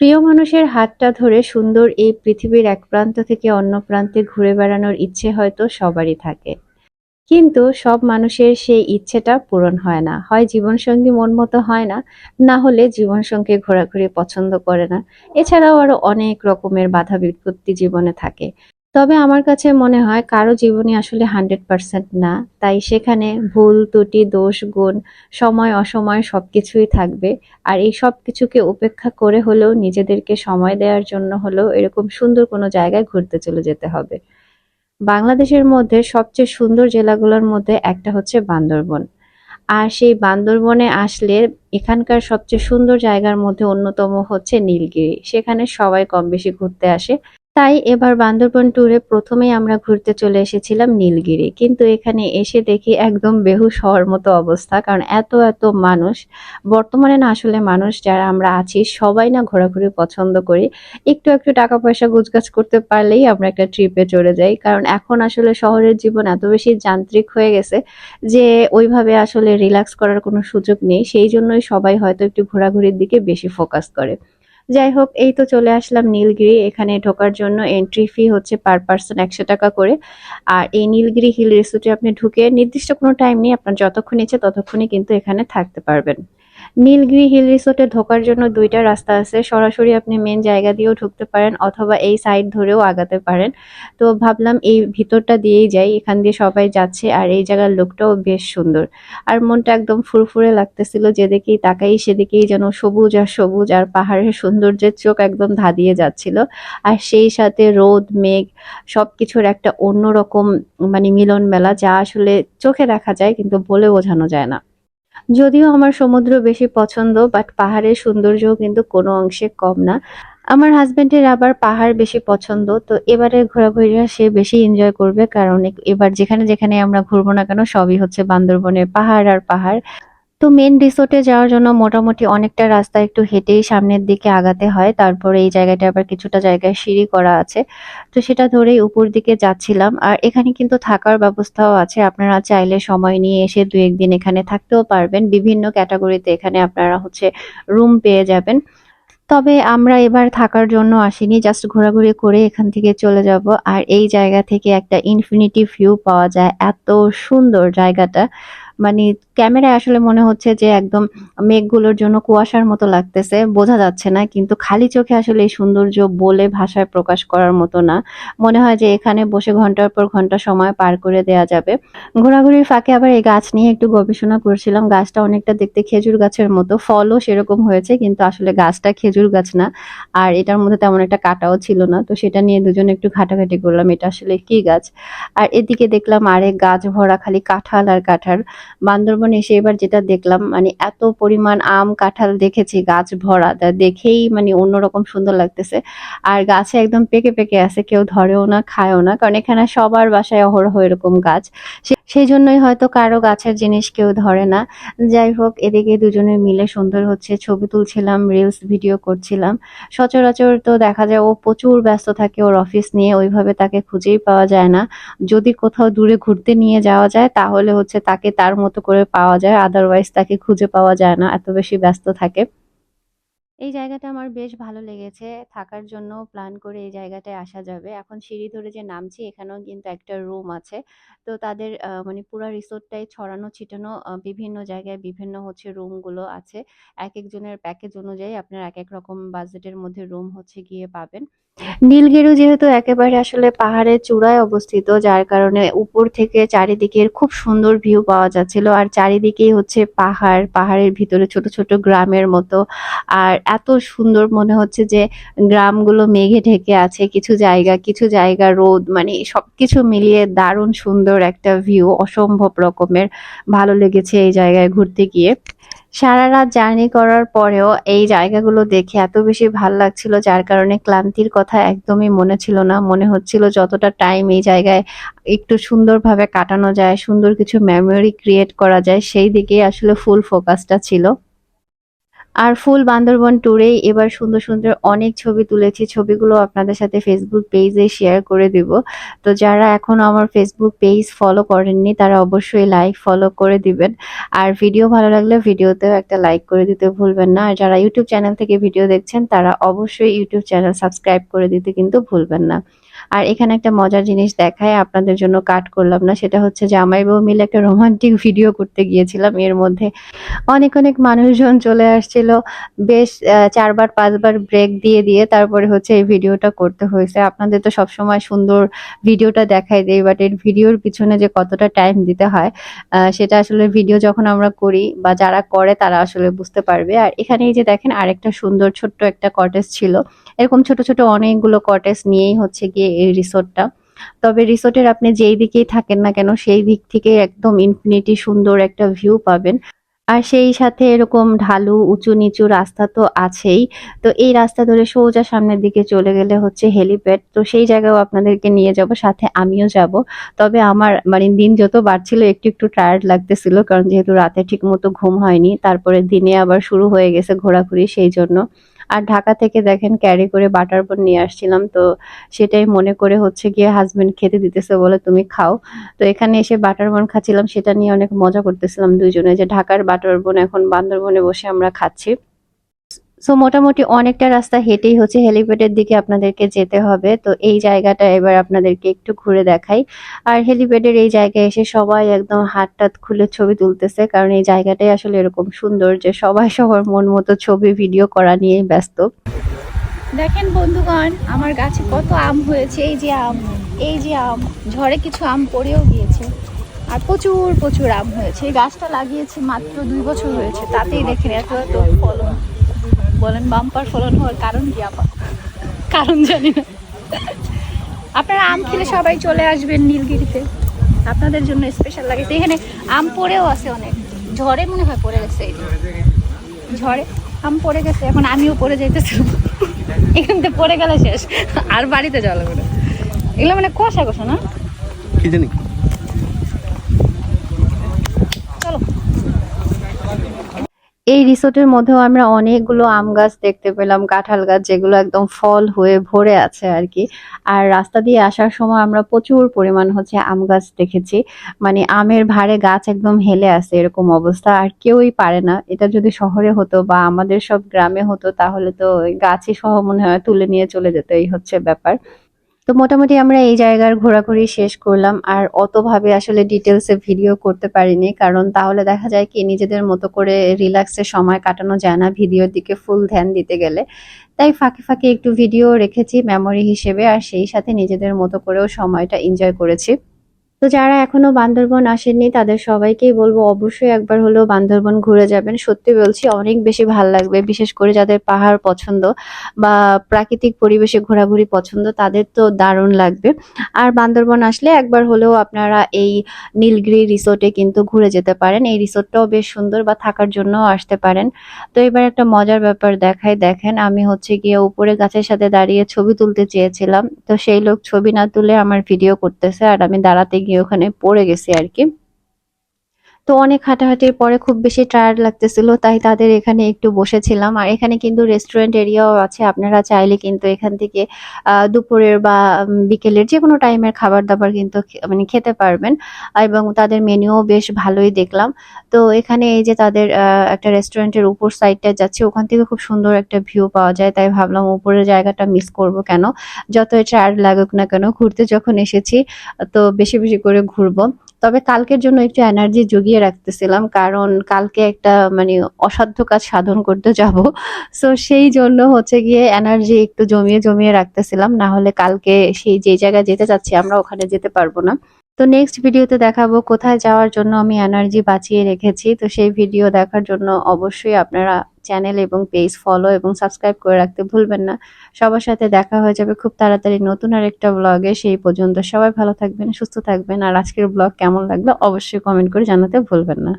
প্রিয় মানুষের হাতটা ধরে সুন্দর এই পৃথিবীর এক প্রান্ত থেকে অন্য প্রান্তে ঘুরে বেড়ানোর ইচ্ছে হয়তো সবারই থাকে। কিন্তু সব মানুষের সেই ইচ্ছেটা পূরণ হয় না। হয় জীবনসঙ্গী মন মতো হয় না না হলে জীবনসঙ্গী ঘোরাঘুরি পছন্দ করে না। এছাড়াও আরও অনেক রকমের বাধা বিপত্তি জীবনে থাকে। তবে আমার কাছে মনে হয় কারও জীবনে আসলে হান্ড্রেড পার্সেন্ট না। তাই সেখানে ভুল, ত্রুটি, দোষ, গুণ, সময়, অসময় সবকিছুই থাকবে। আর এই সব কিছুকে উপেক্ষা করে হলেও নিজেদেরকে সময় দেওয়ার জন্য হলেও এরকম সুন্দর কোনো জায়গায় ঘুরতে চলে যেতে হবে। বাংলাদেশের মধ্যে সবচেয়ে সুন্দর জেলাগুলোর মধ্যে একটা হচ্ছে বান্দরবন। আর সেই বান্দরবনে আসলে এখানকার সবচেয়ে সুন্দর জায়গার মধ্যে অন্যতম হচ্ছে নীলগিরি। সেখানে সবাই কম বেশি ঘুরতে আসে। তাই এবার বান্দরবন ট্যুরে প্রথমেই আমরা ঘুরতে চলে এসেছিলাম নীলগিরি। কিন্তু এখানে এসে দেখি একদম বেহুশ হওয়ার মতো অবস্থা, কারণ এত এত মানুষ। বর্তমানে না আসলে মানুষ যারা আমরা আছি, সবাই না ঘোরাঘুরি পছন্দ করি। একটু একটু টাকা পয়সা গুজগাছ করতে পারলেই আমরা একটা ট্রিপে চলে যাই। কারণ এখন আসলে শহরের জীবন এত বেশি যান্ত্রিক হয়ে গেছে যে ওইভাবে আসলে রিল্যাক্স করার কোনো সুযোগ নেই। সেই জন্যই সবাই হয়তো একটু ঘোরাঘুরির দিকে বেশি ফোকাস করে। যাই হোক এই তো চলে আসলাম নীলগিরি। এখানে ঢোকার জন্য এন্ট্রি ফি হচ্ছে পার পার্সন একশো টাকা করে। আর এই নীলগিরি হিল রিসোর্টে আপনি ঢুকে নির্দিষ্ট কোনো টাইম নেই, আপনার যতক্ষণ ইচ্ছে ততক্ষণই কিন্তু এখানে থাকতে পারবেন। নীলগিরি হিল রিসোর্টে ঢোকার জন্য দুইটা রাস্তা আছে। সরাসরি আপনি মেন জায়গা দিয়েও ঢুকতে পারেন অথবা এই সাইড ধরেও আগাতে পারেন। তো ভাবলাম এই ভিতরটা দিয়েই যাই। এখান দিয়ে সবাই যাচ্ছে আর এই জায়গার লোকটাও বেশ সুন্দর। আর মনটা একদম ফুরফুরে লাগতেছিল যেদিকেই তাকাই, সেদিকেই যেন সবুজ আর সবুজ আর পাহাড়ের সৌন্দর্যের চোখ একদম ধাঁধিয়ে যাচ্ছিল। আর সেই সাথে রোদ, মেঘ সব কিছুর একটা অন্যরকম মানে মিলন মেলা যা আসলে চোখে দেখা যায় কিন্তু বলে বোঝানো যায় না। যদিও আমার সমুদ্র বেশি পছন্দ বাট পাহাড়ের সৌন্দর্যও কিন্তু কোনো অংশে কম না। আমার হাজবেন্ডের আবার পাহাড় বেশি পছন্দ, তো এবারে ঘোরাঘুরিরা সে বেশি এনজয় করবে, কারণ এবার যেখানে যেখানে আমরা ঘুরবো না কেন, সবই হচ্ছে বান্দরবনের পাহাড় আর পাহাড়। তো মেন রিসোর্টে যাওয়ার জন্য মোটামুটি অনেকটা রাস্তা একটু হেঁটেই সামনের দিকে আগাতে হয়। তারপরে এই জায়গাটা আবার কিছুটা জায়গায় সিঁড়ি করা আছে। তো সেটা ধরেই উপর দিকে যাচ্ছিলাম। আর এখানে কিন্তু থাকার ব্যবস্থাও আছে। আপনারা চাইলে সময় নিয়ে এসে দু একদিন এখানে থাকতেও পারবেন। বিভিন্ন ক্যাটাগরিতে এখানে আপনারা হচ্ছে রুম পেয়ে যাবেন। তবে আমরা এবার থাকার জন্য আসিনি। জাস্ট ঘোরাঘুরি করে এখান থেকে চলে যাব। আর এই জায়গা থেকে একটা ইনফিনিটি ভিউ পাওয়া যায়। এত সুন্দর জায়গাটা। মানে ক্যামেরায় আসলে মনে হচ্ছে যে একদম মেঘগুলোর জন্য কুয়াশার মতো লাগতেছে, বোঝা যাচ্ছে না। কিন্তু খালি চোখে আসলে এই সৌন্দর্য বলে ভাষায় প্রকাশ করার মতো না। মনে হয় যে এখানে বসে ঘণ্টার পর ঘণ্টা সময় পার করে দেয়া যাবে। ঘোরাঘুরির ফাঁকে আবার এই গাছ নিয়ে একটু গবেষণা করছিলাম। গাছটা অনেকটা দেখতে খেজুর গাছের মতো। ফলও সেরকম হয়েছে, কিন্তু আসলে গাছটা খেজুর গাছ না। আর এটার মধ্যে তেমন একটা কাটাও ছিল না। তো সেটা নিয়ে দুজনে একটু ঘাটাঘাটি করলাম, এটা আসলে কি গাছ? আর এদিকে দেখলাম আরেক গাছ ভরা খালি কাঁঠাল আর কাঁঠাল। বান্দরবন এসে এবার যেটা দেখলাম মানে এত পরিমাণ আম, কাঁঠাল দেখেছি, গাছ ভরা। তা দেখেই মানে অন্যরকম সুন্দর লাগতেছে। আর গাছে একদম পেকে পেকে আছে, কেউ ধরেও না, খায়ও না, কারণ এখানে সবার বাসায় অহরহ এরকম গাছ। সেই জন্যই হয়তো কারও গাছের জিনিস কেউ ধরে না। যাই হোক, এদিকে দুজনে মিলে সুন্দর হচ্ছে, ছবি তুলছিলাম রিলস ভিডিও করছিলাম। সচরাচর তো দেখা যায় ও প্রচুর ব্যস্ত থাকে ওর অফিস নিয়ে, ওইভাবে তাকে খুঁজেই পাওয়া যায় না। যদি কোথাও দূরে ঘুরতে নিয়ে যাওয়া যায়, তাহলে হচ্ছে তাকে তার মতো করে পাওয়া যায় আদারওয়াইজ তাকে খুঁজে পাওয়া যায় না, এত বেশি ব্যস্ত থাকে। এই জায়গাটা আমার বেশ ভালো লেগেছে, থাকার জন্য প্ল্যান করে এই জায়গাটায় আসা যাবে। এখন সিঁড়ি ধরে যে নামছি, এখানেও কিন্তু একটা রুম আছে। তো তাদের মানে পুরো রিসোর্টটাই ছড়ানো, ছিটানো বিভিন্ন জায়গায় বিভিন্ন হচ্ছে রুমগুলো আছে। এক একজনের প্যাকেজ অনুযায়ী আপনার এক এক রকম বাজেটের মধ্যে রুম হচ্ছে গিয়ে পাবেন। নীলগিরি যেহেতু একেবারে আসলে পাহাড়ের চূড়ায় অবস্থিত, যার কারণে উপর থেকে চারিদিকের খুব সুন্দর ভিউ পাওয়া যাচ্ছিল। আর চারিদিকেই হচ্ছে পাহাড়, পাহাড়ের ভিতরে ছোট ছোট গ্রামের মতো। আর এত সুন্দর মনে হচ্ছে যে গ্রামগুলো মেঘে ঢেকে আছে, কিছু জায়গা কিছু জায়গা রোদ মানে সবকিছু মিলিয়ে দারুণ সুন্দর একটা ভিউ অসম্ভব রকমের। ভালো লেগেছে এই জায়গায় ঘুরতে গিয়ে। সারা রাত জার্নি করার পরেও এই জায়গাগুলো দেখে এত বেশি ভালো লাগছিল, যার কারণে ক্লান্তির কথা একদমই মনে ছিল না। মনে হচ্ছিল যতটা টাইম এই জায়গায় একটু সুন্দরভাবে কাটানো যায়, সুন্দর কিছু মেমোরি ক্রিয়েট করা যায়, সেই দিকেই আসলে ফুল ফোকাসটা ছিল। আর ফুল বান্দরবন ট্যুরেই এবার সুন্দর সুন্দর অনেক ছবি তুলেছি। ছবিগুলো আপনাদের সাথে ফেসবুক পেজে শেয়ার করে দিব। তো যারা এখনও আমার ফেসবুক পেজ ফলো করেননি, তারা অবশ্যই লাইক ফলো করে দিবেন। আর ভিডিও ভালো লাগলে ভিডিওতেও একটা লাইক করে দিতে ভুলবেন না। আর যারা ইউটিউব চ্যানেল থেকে ভিডিও দেখছেন, তারা অবশ্যই ইউটিউব চ্যানেল সাবস্ক্রাইব করে দিতে কিন্তু ভুলবেন না। আর এখানে একটা মজার জিনিস দেখায়, আপনাদের জন্য কাট করলাম না, সেটা হচ্ছে যে আমাই বউ মিলে একটা রোমান্টিক ভিডিও করতে গিয়েছিলাম। এর মধ্যে অনেক অনেক মানুষজন চলে আসছিল, বেশ চারবার, পাঁচবার ব্রেক দিয়ে দিয়ে তারপরে হচ্ছে এই ভিডিওটা করতে হয়েছে। আপনাদের তো সবসময় সুন্দর ভিডিওটা দেখাই দেয় বাট এর ভিডিওর পিছনে যে কতটা টাইম দিতে হয় সেটা আসলে ভিডিও যখন আমরা করি বা যারা করে তারা আসলে বুঝতে পারবে। আর এখানে এই যে দেখেন, আরেকটা সুন্দর ছোট্ট একটা কটেজ ছিল। এরকম ছোট ছোট অনেকগুলো কটেজ নিয়েই হচ্ছে গিয়ে এই রিসোর্টটা। তবে রিসোর্টের আপনি যেই দিকেই থাকেন না কেন, সেই দিক থেকে একদম ইনফিনিটি সুন্দর একটা ভিউ পাবেন। আর সেই সাথে এরকম ঢালু উঁচু নিচু রাস্তা তো আছেই। তো এই রাস্তা ধরে সোজা সামনের দিকে চলে গেলে হচ্ছে হেলিপ্যাড তো সেই জায়গাও আপনাদেরকে নিয়ে যাব, সাথে আমিও যাব। তবে আমার মানে দিন যত বাড়ছিল, একটু একটু টায়ার্ড লাগতেছিল, কারণ যেহেতু রাতে ঠিক মতো ঘুম হয়নি তারপরে দিনে আবার শুরু হয়ে গেছে ঘোরাঘুরি সেই জন্য। আর ঢাকা থেকে দেখেন ক্যারি করে বাটার বোন নিয়ে আসছিলাম, তো সেটাই মনে করে হচ্ছে গিয়ে হাজব্যান্ড খেতে দিতেছে বলে তুমি খাও। তো এখানে এসে বাটার বোন খাচ্ছিলাম, সেটা নিয়ে অনেক মজা করতেছিলাম দুজনে যে ঢাকার বাটার বোন এখন বান্দরবনে বসে আমরা খাচ্ছি। সো মোটামুটি অনেকটা রাস্তা হেঁটেই হচ্ছে হেলিপ্যাডের দিকে আপনাদেরকে যেতে হবে। তো এই জায়গাটা এবার আপনাদেরকে একটু ঘুরে দেখাই। আর হেলিপ্যাডের এই জায়গায় এসে সবাই একদম হাত টাত খুলে ছবি তুলতেছে, কারণ এই জায়গাটাই আসলে এরকম সুন্দর যে সবাই সবার মন মতো ছবি, ভিডিও করা নিয়েই ব্যস্ত। দেখেন বন্ধুগণ, আমার গাছে কত আম হয়েছে, এই যে আম, এই যে আম, ঝড়ে কিছু আম পড়েও গিয়েছে। আর প্রচুর প্রচুর আম হয়েছে। এই গাছটা লাগিয়েছি মাত্র দুই বছর হয়েছে, তাতেই দেখেন এত এত ফলন। বলেন বাম্পার ফলন হওয়ার কারণ কি আপা কারণ জানি না। আপনারা আম খেলে সবাই চলে আসবেন নীলগিরিতে। আপনাদের জন্য স্পেশাল লাগে। এখানে আম পড়েও আছে অনেক। ঝড়ে মনে হয় পড়ে গেছে ঝড়ে আম পড়ে গেছে, এখন আমিও পড়ে যাইতেছি। এখান থেকে পড়ে গেলে শেষ। আর বাড়িতে লাগবে এগুলো মানে কষা কষা, না? কি জানি? এই রিসোর্টের মধ্যেও আমরা অনেকগুলো আম গাছ দেখতে পেলাম, কাঁঠাল গাছ, যেগুলো একদম ফল হয়ে ভরে আছে আর কি। আর রাস্তা দিয়ে আসার সময় আমরা প্রচুর পরিমাণ হচ্ছে আম গাছ দেখেছি। মানে আমের ভারে গাছ একদম হেলে আছে এরকম অবস্থা, আর কেউই পারে না। এটা যদি শহরে হতো বা আমাদের সব গ্রামে হতো, তাহলে তো গাছই সহ মনে হয় তুলে নিয়ে চলে যেত, এই হচ্ছে ব্যাপার। তো মোটামুটি আমরা এই জায়গার ঘোরাঘুরি শেষ করলাম, আর অতভাবে আসলে ডিটেলসে ভিডিও করতে পারিনি, কারণ তাহলে দেখা যায় কি নিজেদের মতো করে রিল্যাক্সে সময় কাটানো যায় না ভিডিওর দিকে ফুল ধ্যান দিতে গেলে। তাই ফাঁকে ফাঁকে একটু ভিডিও রেখেছি মেমোরি হিসেবে, আর সেই সাথে নিজেদের মতো করেও সময়টা এনজয় করেছি। তো যারা এখনও বান্দরবন আসেননি, তাদের সবাইকেই বলব অবশ্যই একবার হলেও বান্দরবন ঘুরে যাবেন। সত্যি বলছি, অনেক বেশি ভালো লাগবে, বিশেষ করে যাদের পাহাড় পছন্দ বা প্রাকৃতিক পরিবেশে ঘোরাঘুরি পছন্দ, তাদের তো দারুণ লাগবে। আর বান্দরবন আসলে একবার হলেও আপনারা এই নীলগিরি রিসোর্টে কিন্তু ঘুরে যেতে পারেন। এই রিসোর্টটাও বেশ সুন্দর বা থাকার জন্যও আসতে পারেন। তো এবার একটা মজার ব্যাপার দেখাই দেখেন আমি হচ্ছে গিয়ে উপরে গাছের সাথে দাঁড়িয়ে ছবি তুলতে চেয়েছিলাম। তো সেই লোক ছবি না তুলে আমার ভিডিও করতেছে আর আমি দাঁড়াতে গিয়ে ওখানে পড়ে গেছি আর কি। তো অনেক হাঁটাহাঁটির পরে খুব বেশি টায়ার্ড লাগতেছিল, তাই তাদের এখানে একটু বসেছিলাম। আর এখানে কিন্তু রেস্টুরেন্ট এরিয়াও আছে, আপনারা চাইলে কিন্তু এখান থেকে দুপুরের বা বিকেলের যে কোনো টাইমের খাবার দাবার কিন্তু মানে খেতে পারবেন। এবং তাদের মেনুও বেশ ভালোই দেখলাম। তো এখানে এই যে তাদের একটা রেস্টুরেন্টের উপর সাইডটা যাচ্ছে, ওখান থেকে খুব সুন্দর একটা ভিউ পাওয়া যায়। তাই ভাবলাম উপরের জায়গাটা মিস করব কেন? যতই টায়ার্ড লাগুক না কেন, ঘুরতে যখন এসেছি, তো বেশি বেশি করে ঘুরবো। তবে কালকের জন্য একটু এনার্জি জুগিয়ে রাখতেছিলাম, কারণ কালকে একটা মানে অসাধ্য কাজ সাধন করতে যাব। সো সেই জন্য হচ্ছে গিয়ে এনার্জি একটু জমিয়ে জমিয়ে রাখতেছিলাম, না হলে কালকে সেই যে জায়গায় যেতে চাচ্ছি আমরা ওখানে যেতে পারব না। তো নেক্সট ভিডিওতে দেখাবো কোথায় যাওয়ার জন্য আমি এনার্জি বাঁচিয়ে রেখেছি। তো সেই ভিডিও দেখার জন্য অবশ্যই আপনারা চ্যানেল এবং পেজ ফলো এবং সাবস্ক্রাইব করে রাখতে ভুলবেন না। সবার সাথে দেখা হয়ে যাবে খুব তাড়াতাড়ি নতুন আর একটা ব্লগে সেই পর্যন্ত সবাই ভালো থাকবেন, সুস্থ থাকবেন। আর আজকের ব্লগ কেমন লাগল অবশ্যই কমেন্ট করে জানাতে ভুলবেন না।